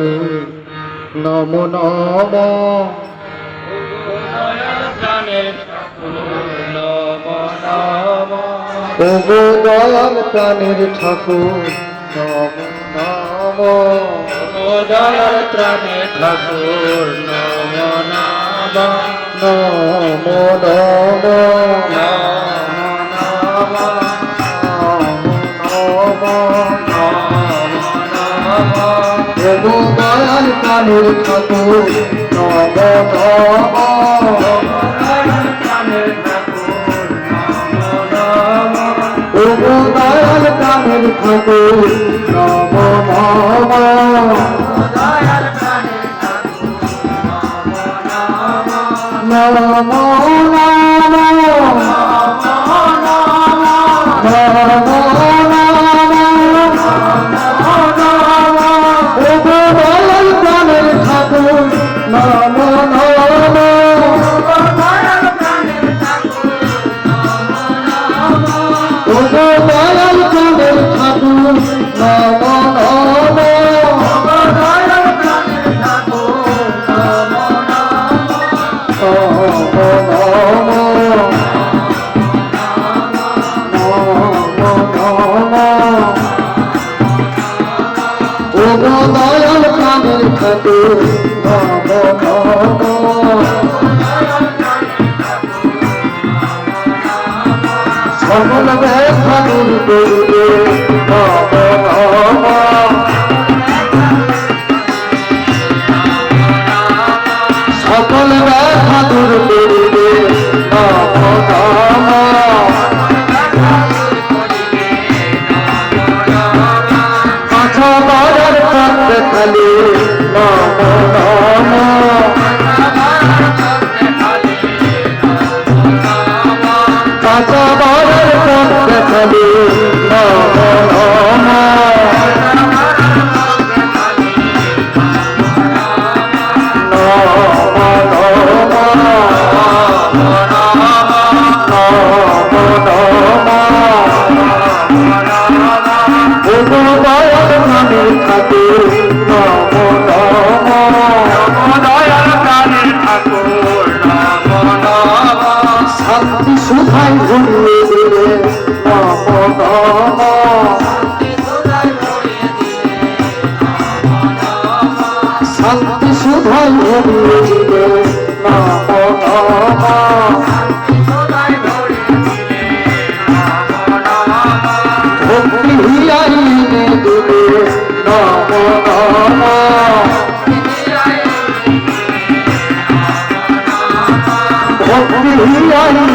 ঠাকুর নম নম। ওগো দয়াল প্রাণের ঠাকুর নম নম দয়াল ত্রাণে ঠাকুর, নম নাম। নম নম। ওগো দয়াল প্রাণের ঠাকুর নম নম ওগো দয়াল ওগো দয়াল প্রাণের ঠাকুর নম নম সকল ব্যাখ্যা দূর করবে নম নম সকল ব্যথা দূর করিবে নম। খালি নম নম কাছা বাজার পথে খালি শান্তি সুধাই ঘুরিয়ে দিলে নম শান্তি সুধাই ചെയ്യാൻ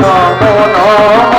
নম নম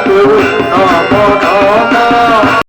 গুরু নম নম